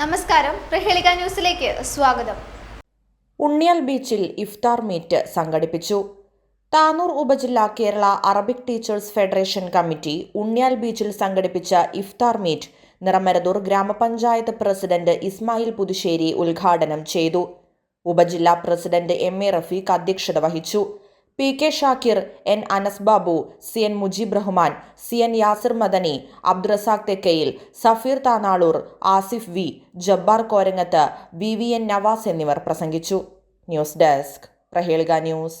നമസ്കാരം. പ്രഹേളിക ന്യൂസിലേക്ക് സ്വാഗതം. ഉണ്ണിയാൽ ബീച്ചിൽ ഇഫ്താർ മീറ്റ് സംഘടിപ്പിച്ചു. താനൂർ ഉപജില്ല Kerala Arabic teachers federation committee Unniyal ബീച്ചിൽ സംഘടിപ്പിച്ച ഇഫ്താർ മീറ്റ് നിറമരതൂർ ഗ്രാമപഞ്ചായത്ത് പ്രസിഡന്റ് ഇസ്മായിൽ പുതുശ്ശേരി ഉദ്ഘാടനം ചെയ്തു. ഉപജില്ലാ പ്രസിഡന്റ് എം എ റഫീഖ് അധ്യക്ഷത വഹിച്ചു. P K Shakir N Anas Babu C N Mujeeb Rahman C N Yasir Madani Abdurazak Thekkayil Safeer Thanalur Asif V Jabbar Korangath V V N Navas എന്നിവർ പ്രസംഗിച്ചു. News desk Prahelika news.